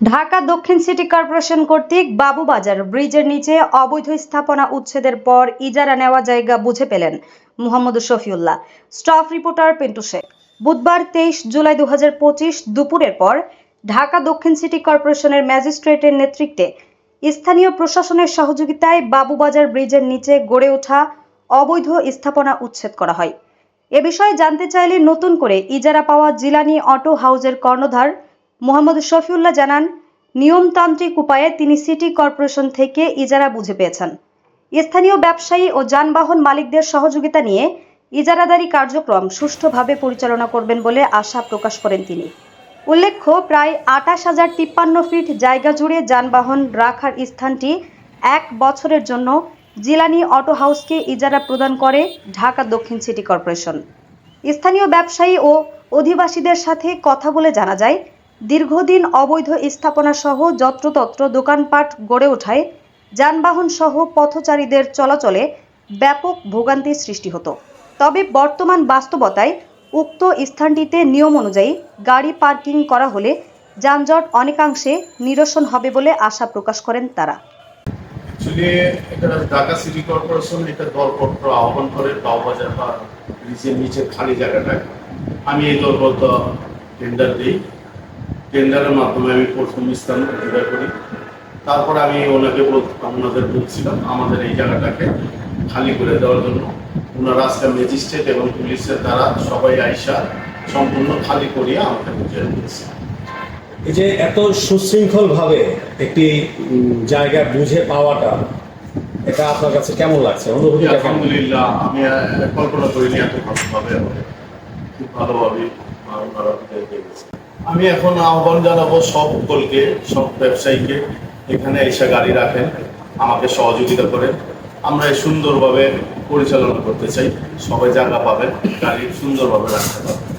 ঢাকা দক্ষিণ city corporation কর্তৃক বাবুবাজার ব্রিজের নিচে অবৈধ স্থাপনা উচ্ছেদের পর ইজারা নেওয়া জায়গা বুঝে পেলেন Mohammad Shafiullah. Staff reporter Pintu Sheikh. বুধবার তেইশ জুলাই দু হাজার পঁচিশ দুপুরের পর ঢাকা দক্ষিণ সিটি কর্পোরেশনের ম্যাজিস্ট্রেটের নেতৃত্বে স্থানীয় প্রশাসনের সহযোগিতায় বাবুবাজার ব্রিজের নিচে গড়ে ওঠা অবৈধ স্থাপনা উচ্ছেদ করা হয়। এ বিষয়ে জানতে চাইলে নতুন করে ইজারা পাওয়া জিলানি অটো হাউজের কর্ণধার মোহাম্মদ শফিউল্লাহ জানান, নিয়মতান্ত্রিক উপায়ে তিনি সিটি কর্পোরেশন থেকে ইজারা বুঝে পেয়েছেন। স্থানীয় ব্যবসায়ী ও যানবাহন মালিকদের সহযোগিতা নিয়ে ইজারাদারি কার্যক্রম সুষ্ঠুভাবে পরিচালনা করবেন বলে আশা প্রকাশ করেন তিনি। উল্লেখ্য, প্রায় আটাশ হাজার তিপ্পান্ন ফিট জায়গা জুড়ে যানবাহন রাখার স্থানটি এক বছরের জন্য জিলানি অটো হাউসকে ইজারা প্রদান করে ঢাকা দক্ষিণ সিটি কর্পোরেশন। স্থানীয় ব্যবসায়ী ও অধিবাসীদের সাথে কথা বলে জানা যায়, দীর্ঘদিন অবৈধ স্থাপনা সহ যত্রতত্র দোকানপাট গড়ে ওঠায় যানবাহন সহ পথচারীদের চলাচলে ব্যাপক ভোগান্তির সৃষ্টি হতো। তবে বর্তমান বাস্তবতায় উক্ত স্থানটিতে নিয়ম অনুযায়ী গাড়ি পার্কিং করা হলে যানজট অনেকাংশে নিরসন হবে বলে আশা প্রকাশ করেন তারা। অ্যাকচুয়ালি এটা ঢাকা সিটি কর্পোরেশন এটা দরপত্র আহ্বান করে, বাউবাজার বা ব্রিজের নিচের খালি জায়গাটায়। আমি এই দরপত্র টেন্ডার দিই। টেন্ডারের মাধ্যমে আমি প্রথম স্থান অধিকার করি। তারপর আমি ওনাকে বল ওনাদের বলছিলাম আমাদের এই জায়গাটাকে খালি করে দেওয়ার জন্য। ওনারা আজকে ম্যাজিস্ট্রেট এবং পুলিশের দ্বারা সবাই আইসা সম্পূর্ণ খালি করিয়ে আমাকে বুঝিয়ে দিয়েছে। যে এত সুশৃঙ্খল ভাবে একটি জায়গা বুঝে পাওয়াটা, এটা আপনার কাছে কেমন লাগছে? অনুভূতি আলহামদুলিল্লাহ, আমি কল্পনা করিনি এত ভালোভাবে খুব ভালোভাবে। আমি এখন আহ্বান জানাব সকলকে সব ব্যবসায়ীকে, এখানে এসে গাড়ি রাখেন, আমাকে সহযোগিতা করেন। আমরা সুন্দরভাবে পরিচালনা করতে চাই, সবাই জায়গা পাবেন, গাড়ি সুন্দরভাবে রাখতে পারবেন।